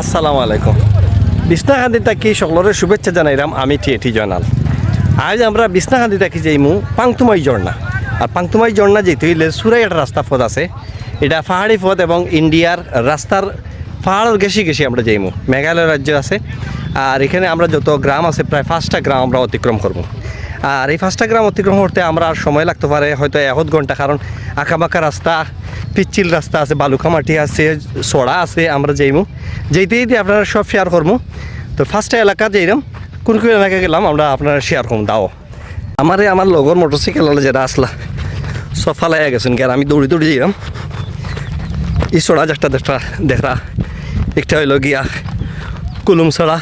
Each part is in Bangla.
আসসালামু আলাইকুম। বিছনাকান্দি তাকি সকলের শুভেচ্ছা জানাইলাম আমি টিএটি জয়নাল। আজ আমরা বিছনাকান্দি তাকি যাইমু, পাংতুমাই ঝর্ণা। আর পাংতুমাই ঝর্ণা যেতে হইলে সুরাই একটা রাস্তা পথ আছে, এটা পাহাড়ি পথ এবং ইন্ডিয়ার রাস্তার পাহাড়ের গেছি গেছি আমরা যাইমু, মেঘালয় রাজ্য আছে। আর এখানে আমরা যত গ্রাম আছে, প্রায় পাঁচটা গ্রাম আমরা অতিক্রম করব। আর এই পাঁচটা গ্রাম অতিক্রম করতে আমরা আর সময় লাগতে পারে, হয়তো এক ঘণ্টা, কারণ আঁকাবাঁকা রাস্তা, পিচ্ছিল রাস্তা আছে, বালুকা মাটি আছে, সোড়া আছে, আমরা যাইমু। যেতে যেতে আপনারা সব শেয়ার করব তো ফার্স্টে এলাকা যাইলাম কোন কোন এলাকা গেলাম, আমরা আপনারা শেয়ার করব দাও। আমার আমার লগর মোটরসাইকেল যেটা আসলা সব ফালাই গেছেন আর আমি দৌড়ি দৌড়ি যাইলাম এই সোড়া যেটা দেখা দেখা, একটা হইল গিয়া কুলুম সোড়া।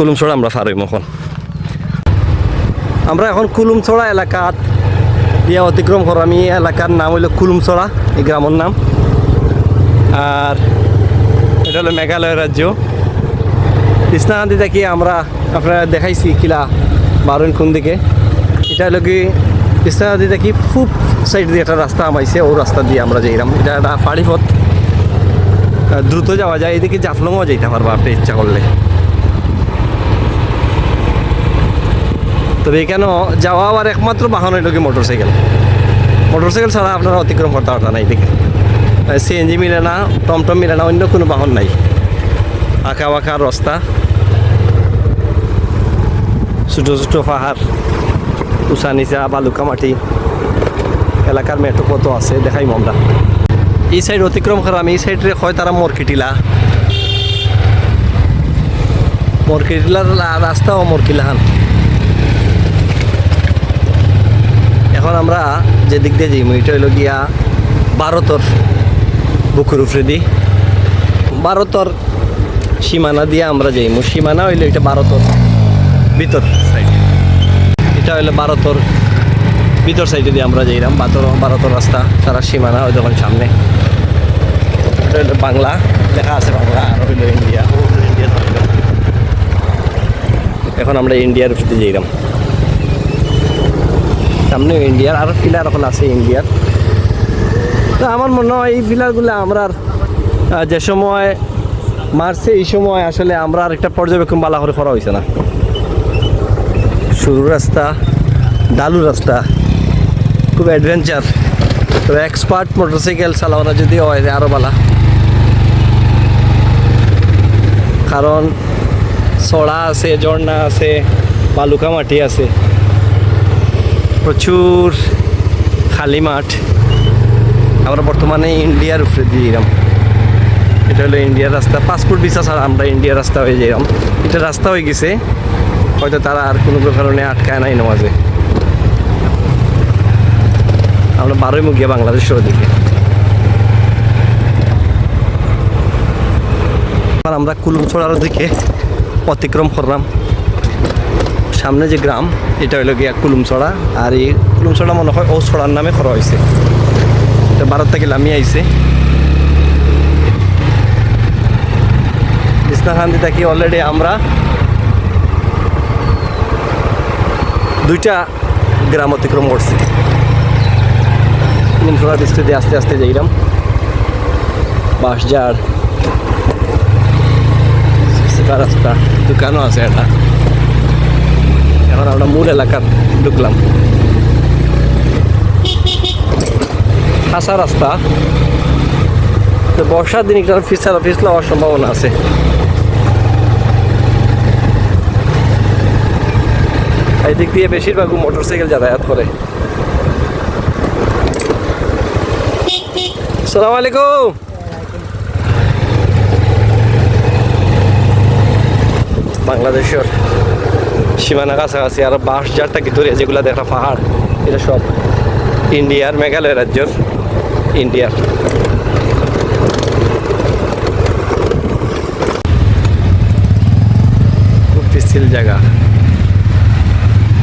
কুলুমছড়া আমরা ফারইম এখন আমরা এখন কুলুমছড়া এলাকাত ইয়া অতিক্রম করো। আমি এলাকার নাম হইল কুলুমছড়া এই গ্রামের নাম। আর এটা হলো মেঘালয় রাজ্য। কৃষ্ণাগান্ধী থেকে আমরা আপনারা দেখাইছি কিলা বারুন কোন দিকে। এটা হলো কি কৃষ্ণাগান্ধী থেকে খুব সাইড দিয়ে একটা রাস্তা আমাইছে ও রাস্তা দিয়ে আমরা যাইলাম। এটা একটা পাড়ি পথ। দ্রুত যাওয়া যায়, এদিকে জাফলংও যাইতে পারব, আপনি ইচ্ছা করলে। তবে এখানে যাওয়া আর একমাত্র বাহন হইল কি মোটর সাইকেল মোটর সাইকেল ছাড়া আপনারা অতিক্রম করতে পারবেন না এদিকে সিএনজি মিলে না, টমটম মিলে না, অন্য কোনো বাহন নাই। আঁকা বাঁকা রাস্তা। ছোটো ছোটো পাহাড় উষা নিচা, বালুকা মাটি। এলাকার মেঠো কত আছে দেখাই আমরা। এই সাইড অতিক্রম করা, আমি এই সাইডে হয় তারা মরকিটিলা। মরকিটিলার রাস্তা ও মরকিলাহান এখন আমরা যে দিক দিয়ে যাই এটা হইল গিয়া ভারতর বুকুর উপরে দি। ভারতর সীমানা দিয়ে আমরা যাইমু। সীমানা হইল এটা ভারতর ভিতর সাইড এটা হইল ভারতর ভিতর সাইডে দিয়ে আমরা যাইলাম। ভারতর ভারতর রাস্তা তারা সীমানা ওই যখন সামনে। এটা হইল বাংলা, লেখা আছে বাংলা, আর হইল ইন্ডিয়া। এখন আমরা ইন্ডিয়ার উপরে যাইলাম। সামনে ইন্ডিয়ার আরও ফিলার এখন আছে ইন্ডিয়ার। তো আমার মনে হয় এই ফিলারগুলো আমরা যে সময় মারছে, এই সময় আসলে আমরা আর একটা পর্যবেক্ষণ বালা করে করা হয়েছে না। সরু রাস্তা ডালু রাস্তা, খুব অ্যাডভেঞ্চার তো এক্সপার্ট মোটরসাইকেল চালানো যদি হয় আরও বালা। কারণ সড়া আছে, ঝর্ণা আছে, বালুকা মাটি আছে। প্রচুর খালি মাঠ। আমরা বর্তমানে ইন্ডিয়ার উপরে দিয়ে এলাম। এটা হলো ইন্ডিয়ার রাস্তা। পাসপোর্ট ভিসা ছাড়া আমরা ইন্ডিয়ার রাস্তা হয়ে যেলাম এটা রাস্তা হয়ে গেছে। হয়তো তারা আর কোনো কারণে আটকায় নাই নামাজে। আমরা বারোই মুখ মুখিয়া বাংলাদেশের আর আমরা কুলুমছড়ার দিকে অতিক্রম করলাম। সামনে যে গ্রাম, এটা হইল গিয়া কুলুমছড়া। আর এই কুলুমছড়া মনে হয় ও ছড়ার নামে করা হয়েছে এটা ভারত থেকে লামিয়ে আইছে। কৃষ্ণাকান্তি থাকি অলরেডি আমরা দুইটা গ্রাম অতিক্রম করছি। কুলুমছড়ার বৃষ্টি দিয়ে আস্তে আস্তে যাইলাম। বাঁশঝাড় সিফা রাস্তা, দোকানও আছে এটা। এখন আমরা মূল এলাকার ঢুকলাম খাসা রাস্তা। তো বর্ষার দিন একটা ফিসার ফিসলা হওয়ার সম্ভাবনা আছে। এই দিক দিয়ে বেশিরভাগ মোটর সাইকেল যাতায়াত করে। সালাম আলাইকুম। বাংলাদেশের সীমানা কাছাকাছি আর বাঁশ যার থাকি ধরে যেগুলো দেখা পাহাড়, এটা সব ইন্ডিয়ার মেঘালয় রাজ্যর ইন্ডিয়ার খুব পিছিল জায়গা।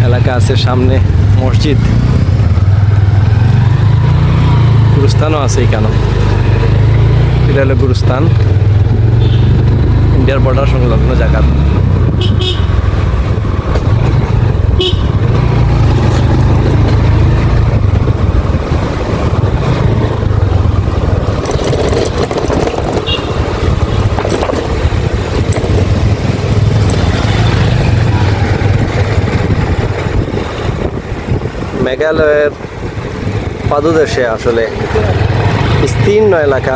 এলাকা আছে সামনে মসজিদ। গুরুস্থানও আছে এখানে। এটা হলো গুরুস্থান। ইন্ডিয়ার বর্ডার সংলগ্ন জায়গা। মেঘালয়ের পাদদেশে আসলে বিস্তীর্ণ এলাকা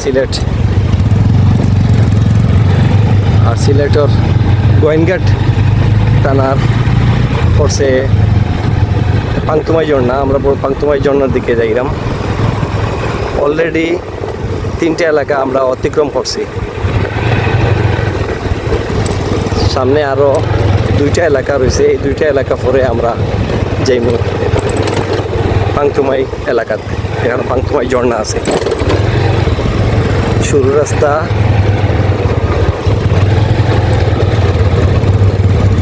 সিলেট। আর সিলেটর গোয়েনঘাট টানার ফোর্সে পাংতুমাই ঝর্ণা আমরা পাংতুমাই ঝর্ণার দিকে যাইলাম অলরেডি তিনটে এলাকা আমরা অতিক্রম করছি। সামনে আরও দুইটা এলাকা রয়েছে, এই দুইটা এলাকা পরে আমরা যাইমু। পাংতুমাই এলাকাতে এখানে পাংতুমাই ঝর্ণা আছে। সরু রাস্তা।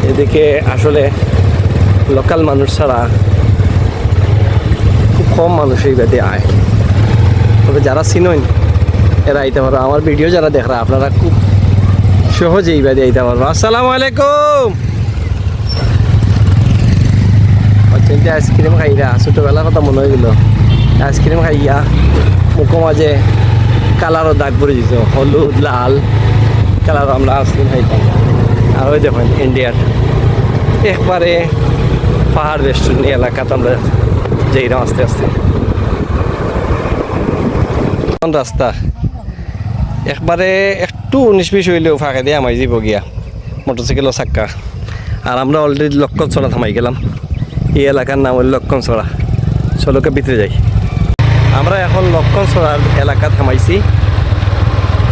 এদিকে আসলে লোকাল মানুষ ছাড়া খুব কম মানুষ এই বাদে আয়। তবে যারা চিনইন এরা আইতে পারবে। আমার ভিডিও যারা দেখরা, আপনারা খুব সহজে এই বাদে আইতে পারব। আসসালামু আলাইকুম! অত্যন্ত আইসক্রিম খাইরা, ছোটোবেলার কথা মনে হয়ে গেল আইসক্রিম খাইয়া মুখো মাঝে কালারও দাগ পড়ে দিত হলুদ, লাল, কালার আমরা আইসক্রিম খাইতাম। আর ওই দেখুন ইন্ডিয়ার, একবারে পাহাড় রেস্টুরেন্ট এলাকাতে আমরা যাইলাম আস্তে আস্তে। রাস্তা? একবারে একটু উনিশ বিশ হইলেও ফাঁকা দিয়ে আমায় যাব গিয়া, মোটরসাইকেলও চাক্কা। আর আমরা অলরেডি লক্ষণ ছড়া থামাই গেলাম। এই এলাকার নাম হল লক্ষণ ছড়া চলোকে ভিতরে যাই। আমরা এখন লক্ষণ ছড়ার এলাকা থামাইছি।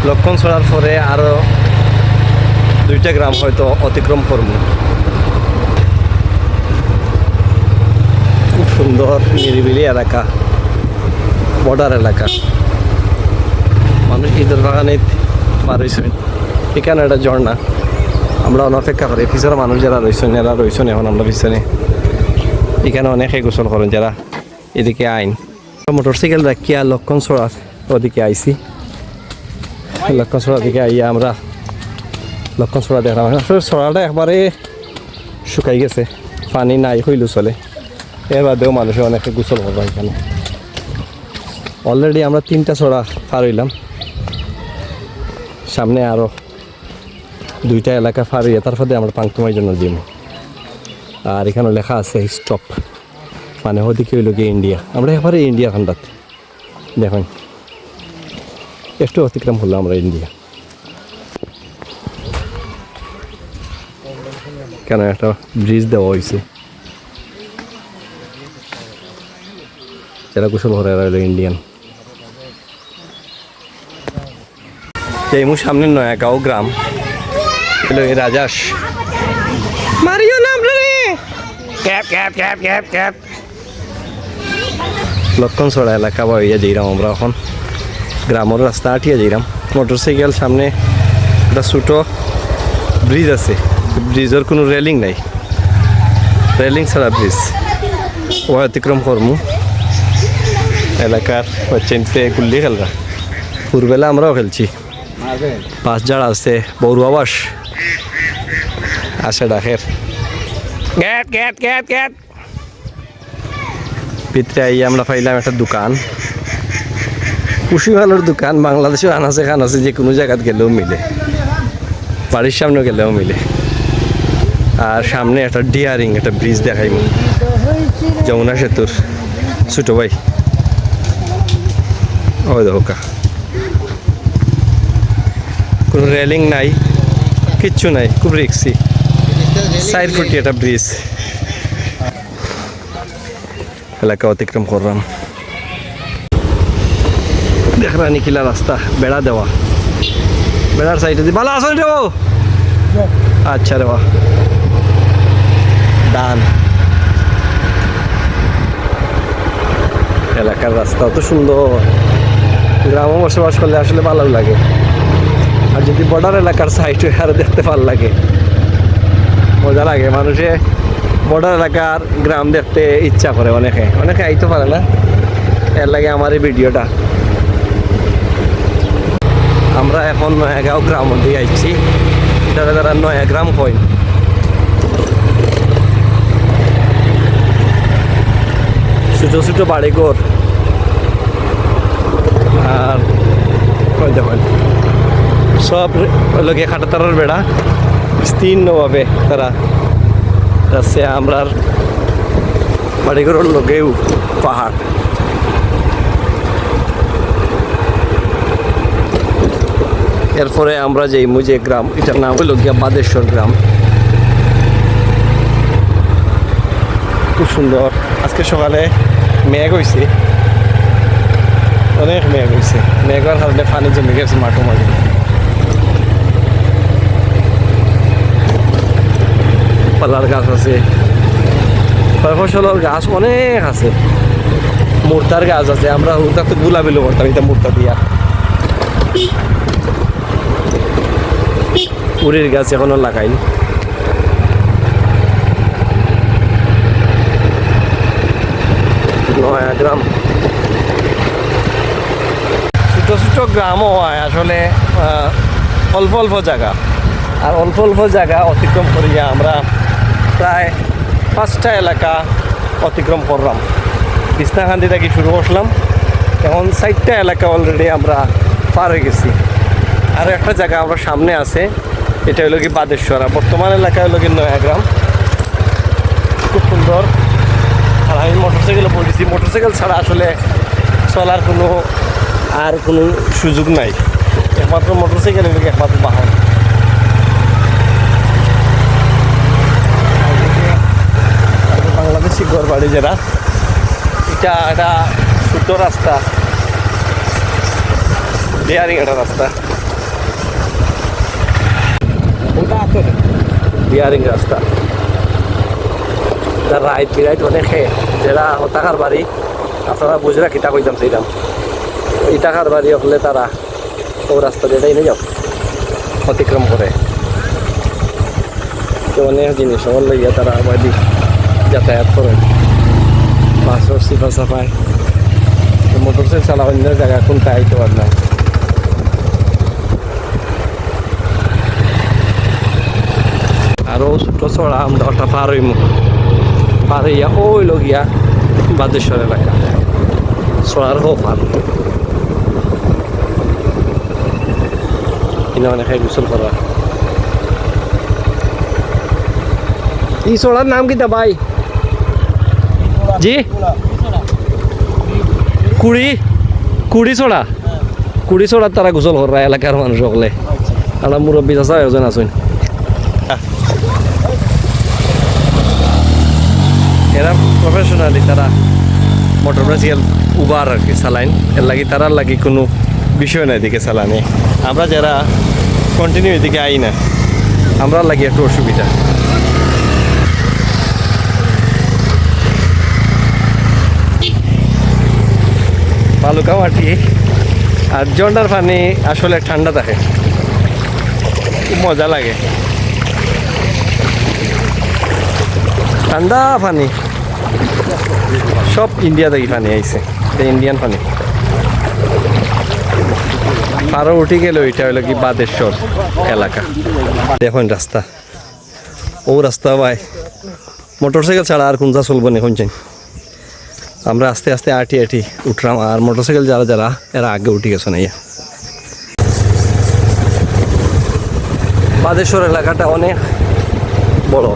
লক্ষণ ছড়ার পরে আরও দুইটা গ্রাম হয়তো অতিক্রম করব। খুব সুন্দর, নিরিবিলি এলাকা। বর্ডার এলাকা। মানুষ ঈদের বাগানে বার হয়েছেন এখানে একটা ঝর্ণা। আমরা অনপেক্ষা করি। পিছনে মানুষ যারা রয়েছেন, এরা রয়েছেন এখন আমরা পিছনে। এখানে অনেকে গোসল করেন যারা এদিকে আইন। মোটরসাইকেল রাখিয়া লক্ষণ ছড়ার ওদিকে আইছি। লক্ষণ ছড়া দিকে আইয়া আমরা লক্ষণ ছড়া দেখলাম। আসলে ছড়াটা একবারে শুকাই গেছে, পানি নাই হইল চলে। এর বাদেও মানুষে অনেকে গোসল করব এখানে। অলরেডি আমরা তিনটা ছড়া পার হইলাম। সামনে আরও দুইটা এলাকা পার হইয়া তারপরে আমরা পাংতুমাই জন্য দিম আর এখানে লেখা আছে স্টপ। মানে ওদিকে হইল গিয়ে ইন্ডিয়া আমরা এবারে ইন্ডিয়া খান্ডাত। দেখুন। একটু অতিক্রম হলো আমরা ইন্ডিয়া কেন একটা ব্রিজ দেওয়া হয়েছে। যারা কুশল ঘরে রইল ইন্ডিয়ান এই মু সামনে নয়াগাঁও গ্রাম। এই রাজাস মারিও না আপনারে cap cap cap. Cap cap লক্ষণ ছড়া এলাকা বা ইয়া যাইরাম আমরা এখন গ্রামের রাস্তা আটিয়া যাইরাম মোটরসাইকেল সামনে একটা ছোটো ব্রিজ আছে। ব্রিজের কোনো রেলিং নাই। রেলিং ছাড়া ব্রিজ ও অতিক্রম করমু এলাকার চিনতে গুল্লি খেলরা পূর্বেলা আমরাও খেলছি। পাঁচ জাড় আছে বড়ু আবাস আছে ডাকের গ্যাট গ্যাট গ্যাট গ্যাট ভিতরে আইয়া আমরা পাইলাম একটা দোকান। কুশিওয়ালার দোকান বাংলাদেশেও আনাচে খান আছে যে কোনো জায়গাত গেলেও মিলে। বাড়ির সামনেও গেলেও মিলে। আর সামনে একটা ডিয়ারিং, একটা ব্রিজ দেখাইব। যমুনা সেতুর। ছোটো ভাই। ওই দেখো কোনো রেলিং নাই, কিচ্ছু নাই, খুব রিক্সি। সাইড ফুটি একটা ব্রিজ। এলাকা অতিক্রম করলাম দেখরা নিখিলা রাস্তা, বেড়া দেওয়া। বেড়ার সাইডে দিয়ে ভালো আসো রে ও আচ্ছা রে ডান। এলাকার রাস্তা অত সুন্দর। গ্রামে বসবাস করলে আসলে ভালো লাগে। আর যদি বর্ডার এলাকার সাইড আরও দেখতে ভালো লাগে। মজা লাগে মানুষে। বর্ডার এলাকার গ্রাম দেখতে ইচ্ছা করে অনেকে। অনেকে আইতে পারে না। এর লাগে আমার এই ভিডিওটা। আমরা এখন নয়াগাঁও গ্রাম দিয়ে আইছি। যারা যারা নয়া গ্রাম কয়। ছোটো ছোটো বাড়িঘর। আর সব লোকে খাটাতারের বেড়া। বিস্তীর্ণভাবে তারা আছে আমরা বাড়িঘরের লগেও পাহাড়। এরপরে আমরা যে মুজে গ্রাম, এটার নাম হলো গিয়া বাদেশ্বর গ্রাম। খুব সুন্দর। আজকে সকালে মেঘ হয়েছে অনেক মেঘ হয়েছে মেঘের কারণে পানি জমে গেছে মাঠো মাঝে পালার গাছ আছে। ফসলের গাছ অনেক আছে। মূর্তার গাছ আছে। আমরা ওটা তো গুলাবিলো করতাম, এটা মূর্তা দিয়া। উড়ির গাছ এখনও লাগাইনি। নয়া গ্রাম। ছোট ছোট গ্রামও হয় আসলে অল্প অল্প জায়গা। আর অল্প অল্প জায়গা অতিক্রম করিয়া আমরা প্রায় পাঁচটা এলাকা অতিক্রম করলাম। কৃষ্ণাকান্দি থেকে শুরু করলাম। এখন চারটা এলাকা অলরেডি আমরা পার হয়ে গেছি। আর একটা জায়গা আমরা সামনে আছে, এটা হলো কি বাদেশ্বর। বর্তমান এলাকা হলো কি নয়াগ্রাম। খুব সুন্দর। আর আমি মোটরসাইকেলে পড়েছি। মোটরসাইকেল ছাড়া আসলে চলার কোনো আর কোনো সুযোগ নাই। একমাত্র মোটরসাইকেল একমাত্র বাহন আর বাংলাদেশি ঘর বাড়ি যারা এটা একটা ছোট রাস্তা। বিহারিং একটা রাস্তা। বিহারিং রাস্তা। যার রাইট বিরাইট অনেকে যারা হতাকার বাড়ি। আপনারা বুঝরা কিতা কইতাম সেইতাম ইটাকার বাড়ি হলে তারা ও রাস্তা দিয়ে এনে যাও। অতিক্রম করে। তো অনেক জিনিস আমার লইয়া তারা বাড়ি যাতায়াত করেন বাসর সিফা সাফাই মোটর সাইকেল চালা অন্য জায়গা কোনটা আইতে পার না আরও ছোট চড়া আমরা ওটা পার হইমু পার হইয়া ওই লগিয়া বাদেশ্বর এলাকা। চড়ার হোক পার কিনা অনেকে গোসল করা ই চড়ার নাম কিতা ভাই? জি? কুড়ি কুড়ি চড়া কুড়ি চড়ার তারা গোসল করা এলাকার মানুষ সকলে আমরা মুরব্বী চাষা আয়োজন আছেন। এরা প্রফেশনালি তারা মোটর সাইকেল উবার আর কি চালাইন। এর লাগি তারার লাগি কোনো বিষয় নাই এদিকে চালানে। আমরা যারা কন্টিনিউ এদিকে আই না, আমরা লাগি একটু অসুবিধা। বালুকা মাটি আর জন্ডার পানি আসলে ঠান্ডা থাকে। খুব মজা লাগে। ঠান্ডা পানি। সব ইন্ডিয়া থেকে পানি আইছে। ইন্ডিয়ান পানি। আরও উঠে গেল ওইটা হলো কি বাদেশ্বর এলাকা। দেখুন রাস্তা। ও রাস্তা ভাই। মোটরসাইকেল ছাড়া আর কোনটা চলবো না, শুনছেন? আমরা আস্তে আস্তে আটি আটি উঠলাম, আর মোটরসাইকেল যারা যারা, এরা আগে উঠে গেছে না বাদেশ্বর এলাকাটা অনেক বড়।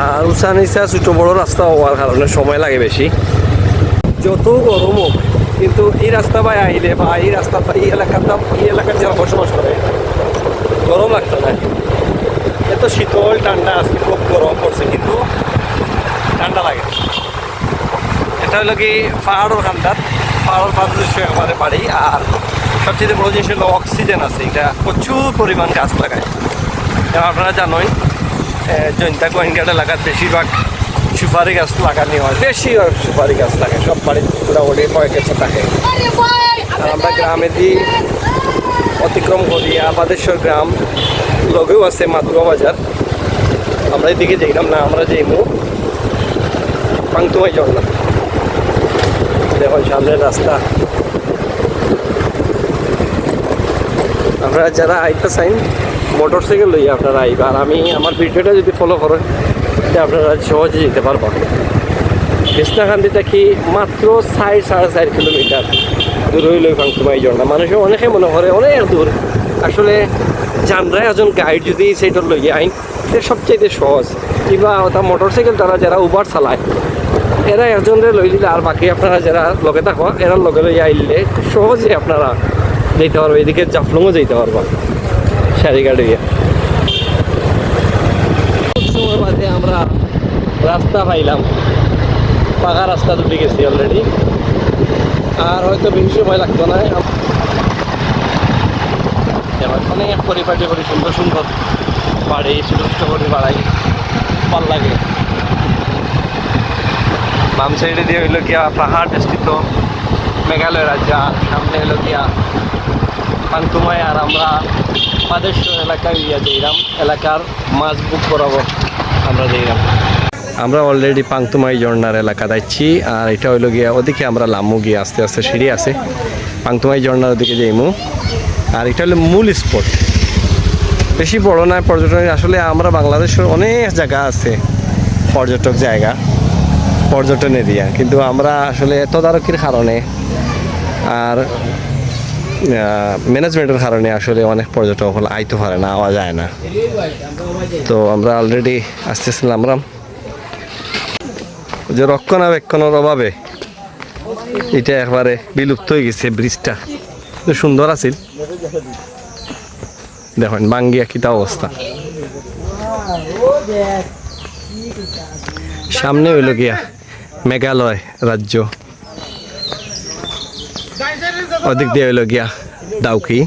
আর উঁচা নিচা ছোটো বড় রাস্তা হওয়ার কারণে সময় লাগে বেশি। যত গরম হোক, কিন্তু এই রাস্তা বাই আইলে বা এই রাস্তা বা এই এলাকাটা এই এলাকার যারা বসবাস করে, গরম লাগতো না। এত শীতল, ঠান্ডা, আজকে খুব গরম পড়ছে, কিন্তু ঠান্ডা লাগে। এটা হলো কি পাহাড়ের খান্দার পাহাড়ের পাদৃশ্য একবারে বাড়ি। আর সবচেয়ে বড় জিনিস হলো অক্সিজেন আছে। এটা প্রচুর পরিমাণ গাছ লাগায়। আপনারা জানোই জৈন্তা গোয়েঙ্গাট এলাকার বেশিরভাগ সুপারি গাছ লাগানি হয়। বেশি সুপারি গাছ লাগে। সব বাড়ির মোটামুটি কয়েক গাছ থাকে। আর আমরা গ্রামে দিয়ে অতিক্রম করি। আমাদেশ্বর গ্রাম, লগেও আছে মাতুয়া বাজার। আমরা এদিকে যাইলাম না, আমরা যাইমু পাংতুমাই যাও না। দেখুন, সামনের রাস্তা। আপনারা যারা আইতে চাইন মোটর সাইকেল লইয়া আপনারা আইবা। আর আমি, আমার ভিডিওটা যদি ফলো করেন, তাহলে আপনারা সহজে যেতে পারবা। কৃষ্ণাকান্দি থেকে মাত্র চার, সাড়ে চার কিলোমিটার দূর হইল ফাংতুমাই ঝর্ণা মানুষে অনেকে মনে করে, অনেক দূর। আসলে জানরাই একজন গাইড যদি সেইটা লইয়া আইন সবচেয়ে সহজ। কিংবা মোটর সাইকেল তারা যারা উবার চালায় এরা একজনের লই দিলে আর বাকি আপনারা যারা লগে থাকো, এরা লগে লই আইলে খুব সহজে আপনারা যেতে পারব, এদিকে জাফলংও যেতে পারব সারি গাড়িয়ে সময় বাদে আমরা রাস্তা পাইলাম, পাকা রাস্তা দুটি গেছি অলরেডি আর হয়তো বেশি সময় লাগতো না। অনেক পরিপাটি করে সুন্দর সুন্দর বাড়ি ছোটো ছোটো করে বাড়াই, ভালো লাগে। বাম সাইডে দিয়ে হইল গিয়া পাহাড় বেষ্টিত মেঘালয় রাজ্য সামনে হইল গিয়া পান্তুমায় আর আমরা মাদেশ্বর এলাকায় ইয়া যাইলাম এলাকার মাছ বুক বরাবর আমরা যাইলাম আমরা অলরেডি পাংতুমাই ঝর্ণার এলাকা যাচ্ছি আর এটা হইল গিয়া ওদিকে আমরা লামু গিয়ে আস্তে আস্তে সিঁড়ি আছে। পাংতুমাই ঝর্ণার ওদিকে যাইমু। আর এটা হলো মূল স্পট। বেশি বড় না, পর্যটন, আসলে আমরা বাংলাদেশের অনেক জায়গা আছে, পর্যটক জায়গা। পর্যটন এরিয়া, কিন্তু আমরা আসলে তদারকির কারণে আর ম্যানেজমেন্টের কারণে আসলে অনেক পর্যটক হল আইতে পারে না, আওয়া যায় না। তো আমরা অলরেডি আসতেছিলাম আমরা যে রক্ষণাবেক্ষণের অভাবে এটা একবারে বিলুপ্ত হয়ে গেছে ব্রিজটা। সুন্দর আছিল। দেখেন, বাঙ্গিয়া কিতা অবস্থা। সামনে হইল গিয়া। মেঘালয় রাজ্য। ওদিক দিয়ে হইল গিয়া ডাউকি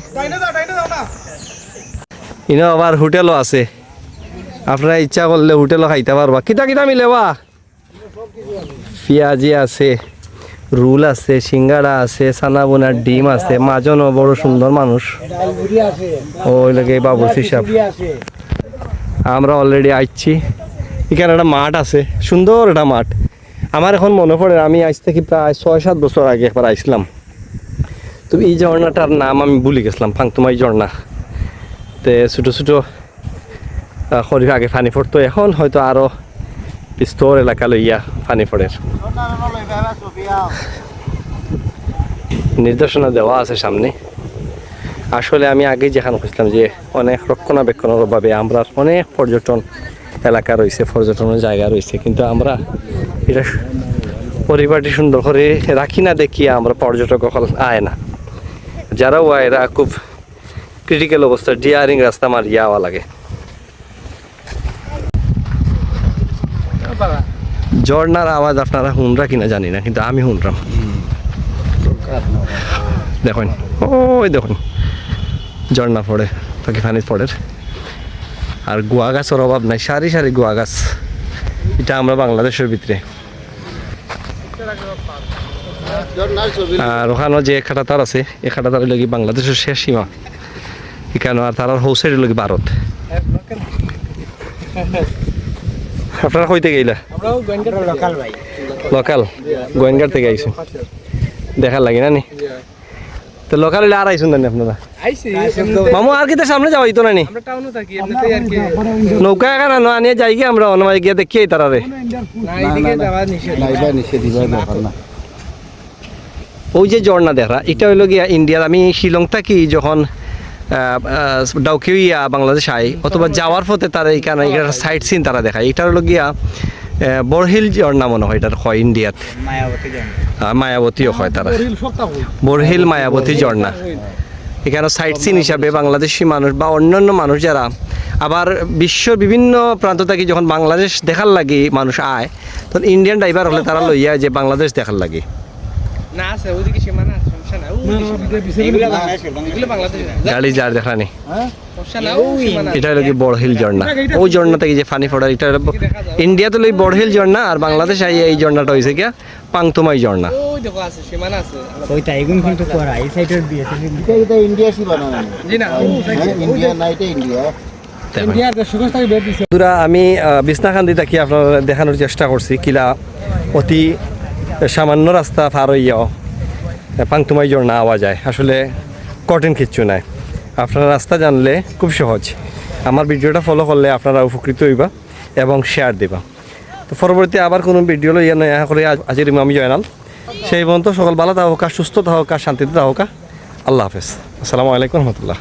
ইনো আবার হোটেলও আছে। আপনারা ইচ্ছা করলে হোটেলও খাইতে পারবা কিতা কিতা মিলে বা? পেঁয়াজি আছে রুল আছে সিঙ্গাড়া আছে সানা বোনার ডিম আছে। মাজনও বড় সুন্দর মানুষ। ওই লাগে সাহেব আমরা অলরেডি আইছি। এখানে একটা মাঠ আছে। সুন্দর একটা মাঠ। আমার এখন মনে পড়ে আমি আজ থেকে প্রায় ছয় সাত বছর আগে একবার আইছিলাম তো এই ঝর্ণাটার নাম আমি ভুলে গেছিলাম, ফাংতুমাই ঝর্ণা। তে ছোটো ছোটো শরীর আগে পানি পড়তো, এখন হয়তো আরও বিস্তর এলাকা লইয়া পানি পড়ে। নির্দেশনা দেওয়া আছে সামনে। আসলে আমি আগে যেখানে খুঁজলাম যে অনেক রক্ষণাবেক্ষণের অভাবে আমরা অনেক পর্যটন এলাকা রয়েছে, পর্যটনের জায়গা রয়েছে, কিন্তু আমরা এটা পরিবারটি সুন্দর করে রাখি না দেখিয়ে আমরা পর্যটক আয় না। যারাও আয় এরা খুব ক্রিটিক্যাল অবস্থা ডিয়ারিং রাস্তা মারিয়া আওয়া লাগে। ঝর্নার আওয়াজ আপনারা শুনরা কিনা জানি না, কিন্তু আমি শুনলাম দেখুন, ওই দেখুন, ঝর্ণা পড়ে পানি পড়ে আর গুয়া গাছের অভাব নাই, সারি সারি গুয়া গাছ। এটা আমরা বাংলাদেশের ভিতরে। আর ওখানে যে একটা খাটাতার আছে এই খাটাতার লাগি বাংলাদেশের শেষ সীমা। এখানে আর তার হৌসের লাগি ভারত। আপনারা কইতে গেইলা? লোকাল গোয়েনগার থেকে আইসো দেখার লাগে না নি? তো লোকাল আর আইসুন না আপনারা মামু আর কিতে সামনে যাওয়া হইতো না নি নৌকা এখানে না আনিয়ে যাই গিয়ে আমরা অনমাই গিয়ে দেখি ব্যাপার না ওই যে ঝর্ণা দেখা এটা হইল গিয়া ইন্ডিয়ার আমি শিলং থাকি যখন ডাউকে ইয়া বাংলাদেশ আই অথবা যাওয়ার পথে তারা এইখানে এটার সাইড সিন তারা দেখায় এটা হলো গিয়া বরহিল ঝর্ণা মনে হয় এটার হয় ইন্ডিয়াত মায়াবতীও হয় তারা বরহিল মায়াবতী ঝর্ণা এখানে সাইট সিন হিসাবে বাংলাদেশি মানুষ বা অন্যান্য মানুষ যারা আবার বিশ্বর বিভিন্ন প্রান্ত থেকে যখন বাংলাদেশ দেখার লাগে মানুষ আয় তখন ইন্ডিয়ান ড্রাইভার হলে তারা লইয়া যে বাংলাদেশ দেখার লাগে গাড়ি যার দেখা নেই এটা হলো কি বড়হিল ঝর্ণা ওই ঝর্ণা থেকে যে পানি ফোটার এটা হলো ইন্ডিয়াতে লই বড়হিল ঝর্ণা আর বাংলাদেশ আই এই ঝর্ণাটা হয়েছে কি? পাংতুমাই ঝর্ণা দেখো হ্যাঁ, আমি বিছনাখান্দি থাকি আপনার দেখানোর চেষ্টা করছি কিলা অতি সামান্য রাস্তা পার হইয়াও পাংতুমাই ঝর্ণা আওয়া যায়। আসলে কঠিন কিচ্ছু নাই। আপনারা রাস্তা জানলে খুব সহজ। আমার ভিডিওটা ফলো করলে আপনারা উপকৃত হইবা এবং শেয়ার দিবা। তো পরবর্তী আবার কোনো ভিডিও লইয়া নয়া করে আজ- আজির আমি জয়নাল। সেই পর্যন্ত সকল ভালো থাকা, সুস্থ থাকা, শান্তিতে থাকা। আল্লাহ হাফেজ। আসসালামু আলাইকুম রহমতুল্লাহ।